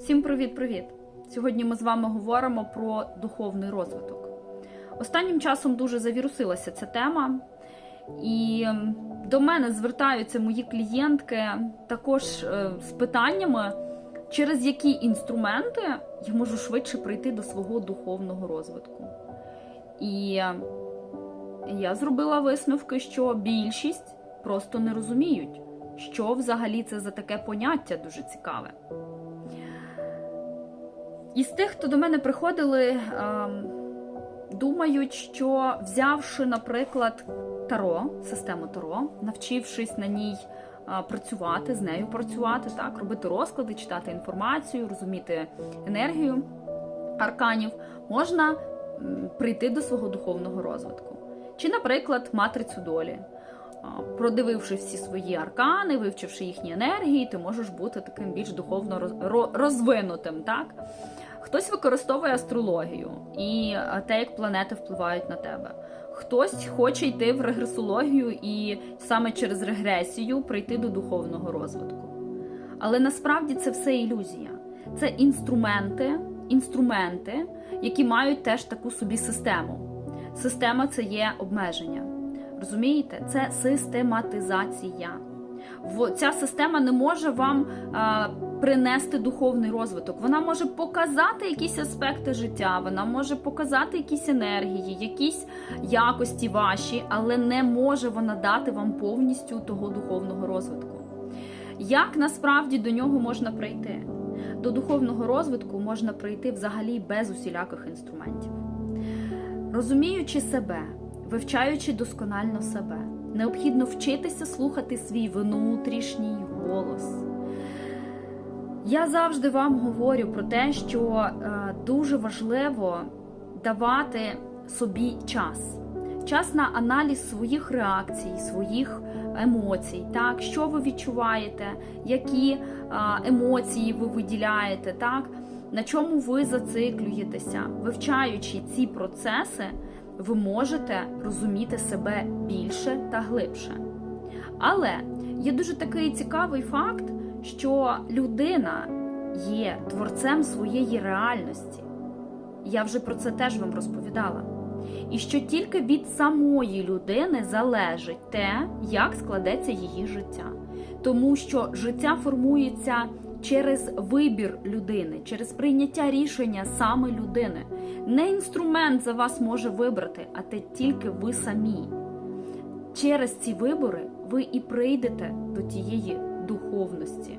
Всім привіт-привіт! Сьогодні ми з вами говоримо про духовний розвиток. Останнім часом дуже завірусилася ця тема, і ем, до мене звертаються мої клієнтки також е, з питаннями, через які інструменти я можу швидше прийти до свого духовного розвитку. І е, я зробила висновки, що більшість просто не розуміють, що взагалі це за таке поняття дуже цікаве. Із тих, хто до мене приходили, ем, думають, що взявши, наприклад, таро, систему таро, навчившись на ній а, працювати, з нею працювати, так, робити розклади, читати інформацію, розуміти енергію арканів, можна прийти до свого духовного розвитку. Чи, наприклад, матрицю долі. Продививши всі свої аркани, вивчивши їхні енергії, ти можеш бути таким більш духовно розвинутим, так? Хтось використовує астрологію і те, як планети впливають на тебе. Хтось хоче йти в регресологію і саме через регресію прийти до духовного розвитку. Але насправді це все ілюзія. Це інструменти, інструменти, які мають теж таку собі систему. Система це є обмеження. Розумієте, це систематизація. Ця система не може вам принести духовний розвиток. Вона може показати якісь аспекти життя, вона може показати якісь енергії, якісь якості ваші, але не може вона дати вам повністю того духовного розвитку. Як насправді до нього можна прийти? До духовного розвитку можна прийти взагалі без усіляких інструментів. Розуміючи себе, вивчаючи досконально себе, необхідно вчитися слухати свій внутрішній голос. Я завжди вам говорю про те, що е, дуже важливо давати собі час. Час на аналіз своїх реакцій, своїх емоцій, так, що ви відчуваєте, які е, емоції ви виділяєте, так, на чому ви зациклюєтеся. Вивчаючи ці процеси, ви можете розуміти себе більше та глибше. Але є дуже такий цікавий факт, що людина є творцем своєї реальності. Я вже про це теж вам розповідала. І що тільки від самої людини залежить те, як складеться її життя. Тому що життя формується через вибір людини, через прийняття рішення саме людини. Не інструмент за вас може вибрати, а те тільки ви самі. Через ці вибори ви і прийдете до тієї духовності.